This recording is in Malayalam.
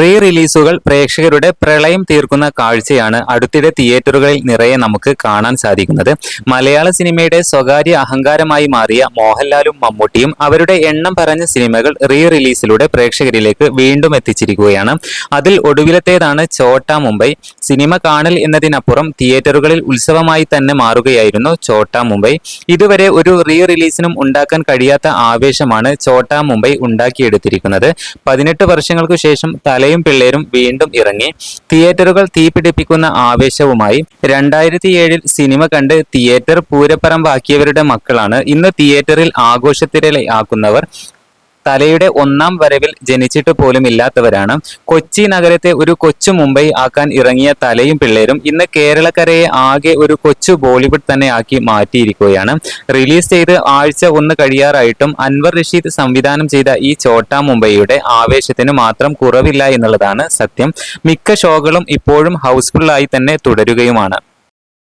റീ റിലീസുകൾ പ്രേക്ഷകരുടെ പ്രളയം തീർക്കുന്ന കാഴ്ചയാണ് അടുത്തിടെ തിയേറ്ററുകളിൽ നിറയെ നമുക്ക് കാണാൻ സാധിക്കുന്നത്. മലയാള സിനിമയുടെ സ്വകാര്യ അഹങ്കാരമായി മാറിയ മോഹൻലാലും മമ്മൂട്ടിയും അവരുടെ എണ്ണം പറഞ്ഞ സിനിമകൾ റീ റിലീസിലൂടെ പ്രേക്ഷകരിലേക്ക് വീണ്ടും എത്തിച്ചിരിക്കുകയാണ്. അതിൽ ഒടുവിലത്തേതാണ് ചോട്ട മുംബൈ. സിനിമ കാണൽ എന്നതിനപ്പുറം തിയേറ്ററുകളിൽ ഉത്സവമായി തന്നെ മാറുകയായിരുന്നു ചോട്ട മുംബൈ. ഇതുവരെ ഒരു റീ റിലീസിനും ഉണ്ടാക്കാൻ കഴിയാത്ത ആവേശമാണ് ചോട്ട മുംബൈ ഉണ്ടാക്കിയെടുത്തിരിക്കുന്നത്. പതിനെട്ട് വർഷങ്ങൾക്കു ശേഷം തലയും പിള്ളേരും വീണ്ടും ഇറങ്ങി. തിയേറ്ററുകൾ തീപിടിപ്പിക്കുന്ന ആവേശവുമായി രണ്ടായിരത്തി ഏഴിൽ സിനിമ കണ്ട് തിയേറ്റർ പൂരപ്പറമ്പാക്കിയവരുടെ മക്കളാണ് ഇന്ന് തിയേറ്ററിൽ ആഘോഷത്തിരയാക്കുന്നവർ തലയുടെ ഒന്നാം വരവിൽ ജനിച്ചിട്ട് പോലും ഇല്ലാത്തവരാണ്. കൊച്ചി നഗരത്തെ ഒരു കൊച്ചു മുംബൈ ആക്കാൻ ഇറങ്ങിയ തലയും പിള്ളേരും ഇന്ന് കേരളക്കരയെ ആകെ ഒരു കൊച്ചു ബോളിവുഡ് തന്നെ ആക്കി മാറ്റിയിരിക്കുകയാണ്. റിലീസ് ചെയ്ത് ആഴ്ച ഒന്ന് കഴിയാറായിട്ടും അൻവർ റഷീദ് സംവിധാനം ചെയ്ത ഈ ചോട്ട മുംബൈയുടെ ആവേശത്തിന് മാത്രം കുറവില്ല എന്നുള്ളതാണ് സത്യം. മിക്ക ഷോകളും ഇപ്പോഴും ഹൗസ്ഫുള്ളായി തന്നെ തുടരുകയുമാണ്.